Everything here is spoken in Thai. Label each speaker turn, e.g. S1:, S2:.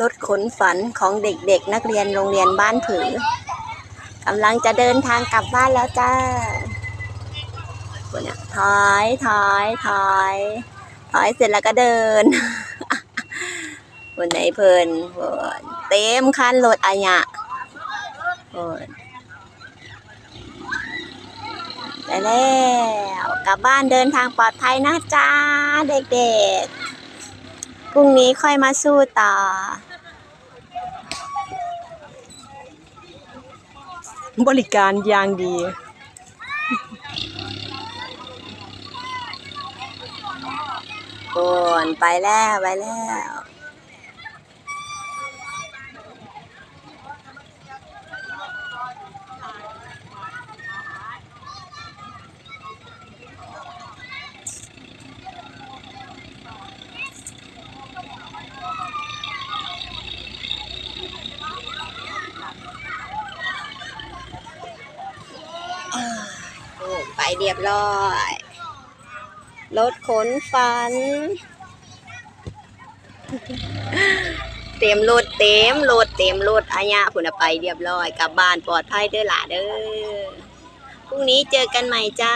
S1: รถขนฝันของเด็กๆ นักเรียนโรงเรียนบ้านผือกำลังจะเดินทางกลับบ้านแล้วจ้าคนเนี่ยถอยถอยถอยถอยเสร็จแล้วก็เดินคนไหนเพลินเพลินเต็มคันรถอะยะเพลินไปแล้วกลับบ้านเดินทางปลอดภัยนะจ้าเด็กๆ พรุ่งนี้ค่อยมาสู้ต่อบริการอย่างดี โอนไปแล้ว ไปแล้ว ไปเรียบร้อย รถขนฟัน เต็มรถเต็มรถเต็มรถอาญะผุนไปเรียบร้อยกลับบ้านปลอดภัยเด้อหล่ะเด้อพรุ่งนี้เจอกันใหม่จ้า